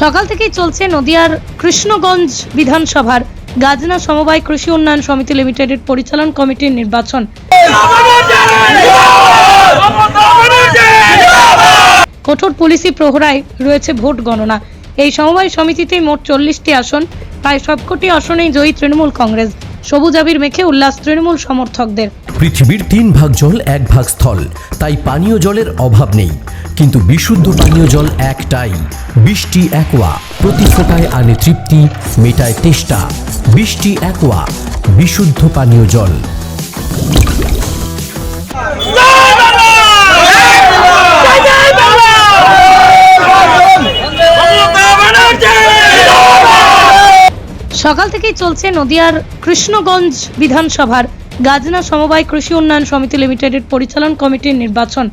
সকাল থেকেই চলছে নদিয়ার কৃষ্ণগঞ্জ বিধানসভার গাজনা সমবায় কৃষি উন্নয়ন সমিতি লিমিটেডের পরিচালন কমিটির নির্বাচন। কঠোর পুলিশি প্রহরায় রয়েছে ভোট গণনা। এই সমবায় সমিতিতে মোট চল্লিশটি আসন। প্রায় সবকটি আসনেই জয়ী তৃণমূল কংগ্রেস। সবুজ আবির মেখে উল্লাস তৃণমূল সমর্থকদের। পৃথিবীর তিন ভাগ জল, এক ভাগ স্থল। তাই পানীয় জলের অভাব নেই। কিন্তু বিশুদ্ধ পানীয় জল একটাই। বৃষ্টি একোয়া। প্রতি ফোটায় আনে তৃপ্তি, মেটায় তেষ্টা। বৃষ্টি একোয়া। বিশুদ্ধ পানীয় জল। সকাল থেকেই চলছে নদিয়ার কৃষ্ণগঞ্জ বিধানসভার গাজনা সমবায় কৃষি উন্নয়ন সমিতি লিমিটেডের পরিচালন কমিটির নির্বাচন।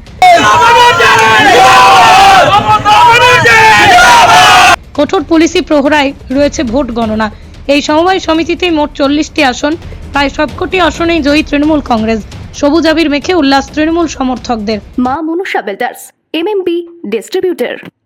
কঠোর পুলিশি প্রহরায় রয়েছে ভোট গণনা। এই সমবায় সমিতিতে মোট চল্লিশটি আসন। প্রায় সবকটি আসনেই জয়ী তৃণমূল কংগ্রেস। সবুজ আবির মেখে উল্লাস তৃণমূল সমর্থকদের। Maa Manusha builders MMB distributor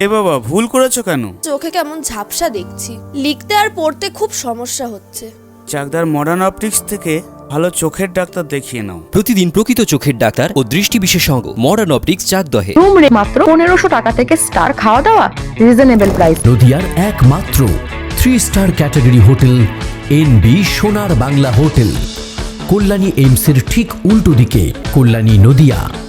এ বাবা ভুল করেছ কেন? চোখে কেমন ঝাপসা দেখছি। লিখতে আর পড়তে খুব সমস্যা হচ্ছে। চাকদার মডার্ন অপটিক্স থেকে ভালো চোখের ডাক্তার দেখিয়ে নাও। প্রতিদিন প্রকৃত চোখের ডাক্তার ও দৃষ্টি বিশেষজ্ঞ মডার্ন অপটিক্স চাকদহে। রুম রে মাত্র পনেরোশো টাকা থেকে স্টার খাওয়া দাওয়া রিজনেবল প্রাইস নদিয়ার একমাত্র three star category hotel N B Sonar Bangla hotel Kalyani এইমসের ঠিক উল্টো দিকে কল্যাণী নদিয়া।